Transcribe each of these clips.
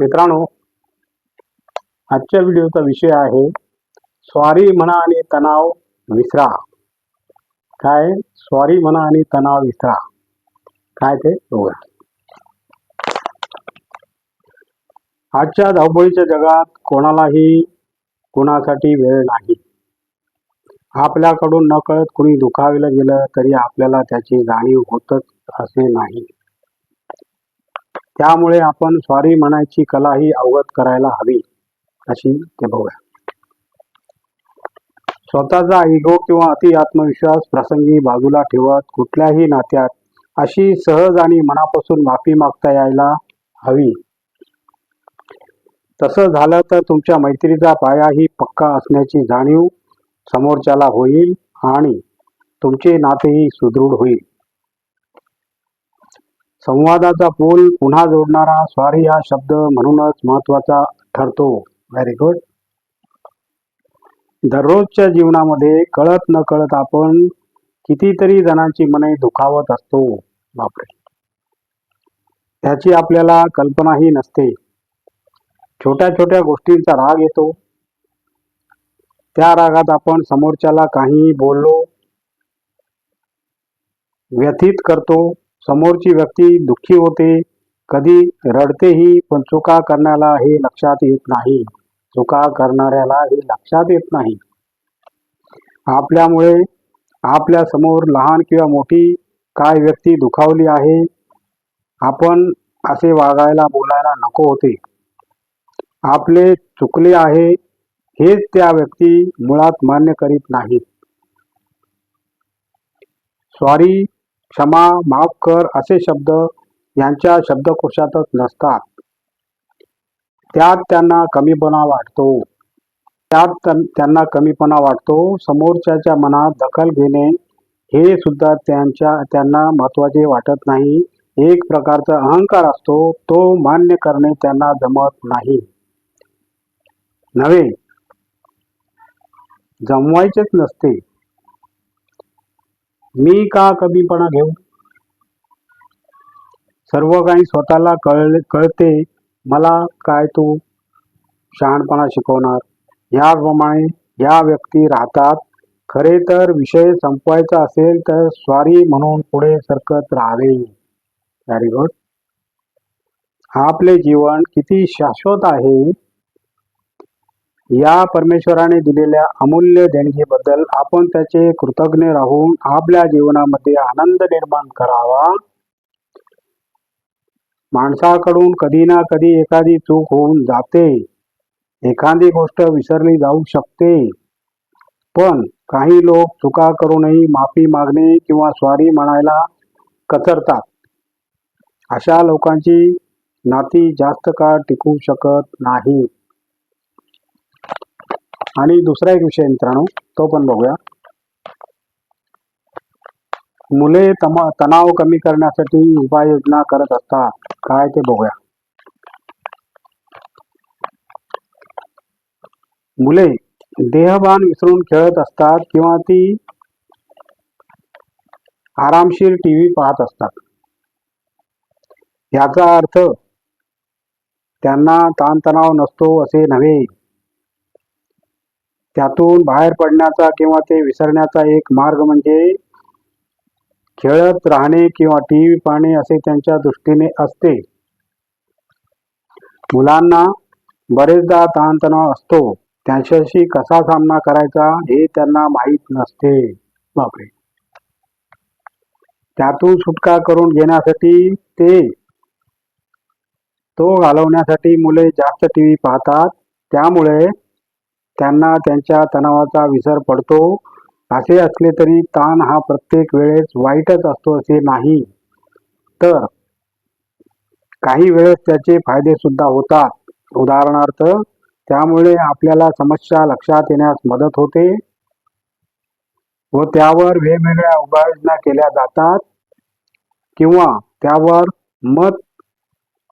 मित्रांनो आजच्या व्हिडिओचा विषय आहे स्वारी म्हणा आणि तणाव विसरा. काय? स्वारी म्हणा आणि तणाव विसरा. काय ते? बघूया. आजच्या धावपळीच्या जगात कोणालाही कोणासाठी वेळ नाही. आपल्याकडून नकळत कुणी दुखाविलं गेलं तरी आपल्याला त्याची जाणीव होतच असे नाही. त्यामुळे आपण स्वारी म्हणायची कलाही अवगत करायला हवी अशी ते बघूया. स्वतःचा इगो किंवा अति आत्मविश्वास प्रसंगी बाजूला ठेवत कुठल्याही नात्यात अशी सहज आणि मनापासून माफी मागता यायला हवी. तसं झालं तर तुमच्या मैत्रीचा पायाही पक्का असण्याची जाणीव समोरच्याला होईल आणि तुमचे नातेही सुदृढ होईल. संवादाचा पूल पुन्हा जोडणारा स्वारी हा शब्द म्हणूनच महत्त्वाचा ठरतो. व्हेरी गुड दररोजच्या जीवनामध्ये कळत न कळत आपण कितीतरी जणांची मने दुखावत असतो. बापरे. त्याची आपल्याला कल्पनाही नसते. छोट्या छोट्या गोष्टींचा राग येतो. त्या रागात आपण समोरच्याला काहीही बोललो व्यथित करतो समोरची व्यक्ती दुःखी होते कधी रडतेही पण चुका करण्याला हे लक्षात येत नाही. चुका करणाऱ्याला हे लक्षात येत नाही. आपल्यामुळे आपल्यासमोर लहान किंवा मोठी काय व्यक्ती दुखावली आहे आपण असे वागायला बोलायला नको होते. आपले चुकले आहे हेच त्या व्यक्ती मुळात मान्य करीत नाहीत. सॉरी क्षमा माफ कर असे शब्द यांच्या शब्दकोशातच नसतात. त्यात त्यांना कमीपणा वाटतो. त्यात त्यां- त्यांना कमीपणा वाटतो. समोरच्याच्या मनात दखल घेणे हे सुद्धा त्यांच्या त्यांना महत्त्वाचे वाटत नाही. एक प्रकारचा अहंकार असतो. तो मान्य करणे त्यांना जमत नाही. नव्हे. जमवायचेच नसते. मी का कमीपणा घेऊ? सर्व काही स्वतःला कळ कळते. मला काय तू शहाणपणा शिकवणार? याप्रमाणे या व्यक्ती राहतात. खरे तर विषय संपवायचा असेल तर स्वारी म्हणून पुढे सरकत राहावे. व्हेरी गुड आपले जीवन किती शाश्वत आहे या परमेश्वराने दिलेल्या अमूल्य देणगीबद्दल आपण त्याचे कृतज्ञ राहून आपल्या जीवनामध्ये आनंद निर्माण करावा. माणसाकडून कधी ना कधी एखादी चूक होऊन जाते. एखादी गोष्ट विसरली जाऊ शकते. पण काही लोक चुका करूनही माफी मागणे किंवा स्वारी म्हणायला कचरतात. अशा लोकांची नाती जास्त काळ टिकू शकत नाही. आणि दुसरा एक विषय मित्रांनो तो पण बघूया. मुले तणाव कमी करण्यासाठी उपाययोजना करत असतात. काय ते बघूया. मुले देहभान विसरून खेळत असतात किंवा ती आरामशीर टीव्ही पाहत असतात. याचा अर्थ त्यांना ताणतणाव नसतो असे नव्हे. त्यातून बाहेर पडण्याचा किंवा ते विसरण्याचा एक मार्ग म्हणजे खेळत राहणे किंवा टी व्ही पाहणे असे त्यांच्या दृष्टीने असते. मुलांना बरेचदा ताणतणाव असतो. त्यांच्याशी कसा सामना करायचा हे त्यांना माहीत नसते. बापरे! त्यातून सुटका करून घेण्यासाठी ते तो घालवण्यासाठी मुले जास्त टी व्ही पाहतात. त्यामुळे त्यांना त्यांच्या तणावाचा विसर पडतो. असे असले तरी ताण हा प्रत्येक वेळेस वाईटच असतो असे नाही. तर काही वेळेस त्याचे फायदे सुद्धा होतात. उदाहरणार्थ त्यामुळे आपल्याला समस्या लक्षात येण्यास मदत होते व त्यावर वेगवेगळ्या उपाययोजना केल्या जातात किंवा त्यावर मत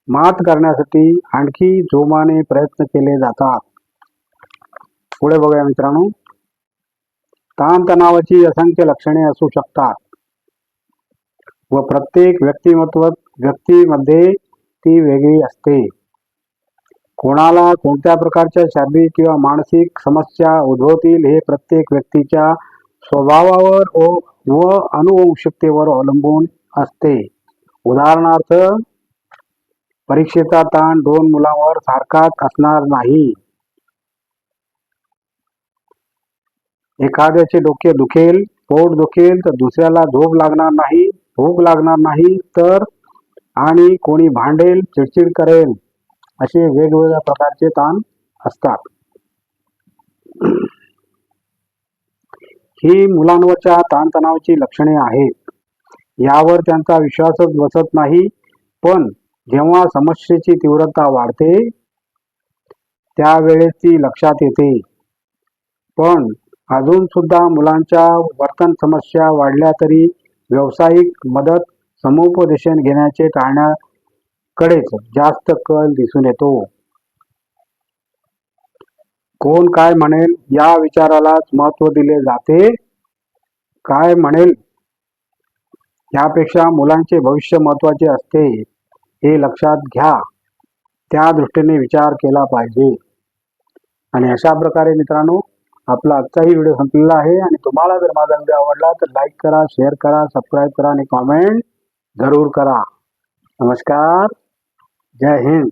मात करण्यासाठी आणखी जोमाने प्रयत्न केले जातात. पुढे बघूया मित्रांनो. ताणतणावाची असंख्य लक्षणे असू शकतात. व प्रत्येक व्यक्तिमत्व व्यक्तीमध्ये ती वेगळी असते. कोणाला कोणत्या प्रकारच्या शारीरिक किंवा मानसिक समस्या उद्भवतील हे प्रत्येक व्यक्तीच्या स्वभावावर व अनुवंशिकतेवर अवलंबून असते. उदाहरणार्थ परीक्षेचा ताण दोन मुलांवर सारखाच असणार नाही. एखाद्याचे डोके दुखेल पोट दुखेल तर दुसऱ्याला झोप लागणार नाही भूक लागणार नाही तर आणि कोणी भांडेल चिडचिड करेल असे वेगवेगळ्या प्रकारचे ताण असतात. ही मुलांवरच्या ताणतणावाची लक्षणे आहेत. यावर त्यांचा विश्वासच बसत नाही पण जेव्हा समस्येची तीव्रता वाढते त्यावेळेस ती लक्षात येते. पण अजून सुद्धा मुलांच्या वर्तन समस्या वाढल्या तरी व्यावसायिक मदत समुपदेशन घेण्याचे टाळण्याकडेच जास्त कल दिसून येतो. कोण काय म्हणेल या विचारालाच महत्त्व दिले जाते? काय म्हणेल? यापेक्षा मुलांचे भविष्य महत्त्वाचे असते हे लक्षात घ्या. त्या दृष्टीने विचार केला पाहिजे. आणि अशा प्रकारे मित्रांनो आपला आजचाही व्हिडिओ संपलेला आहे आणि तुम्हाला जर माझा व्हिडिओ आवडला तर लाईक करा शेअर करा सबस्क्राईब करा आणि कॉमेंट जरूर करा. नमस्कार. जय हिंद.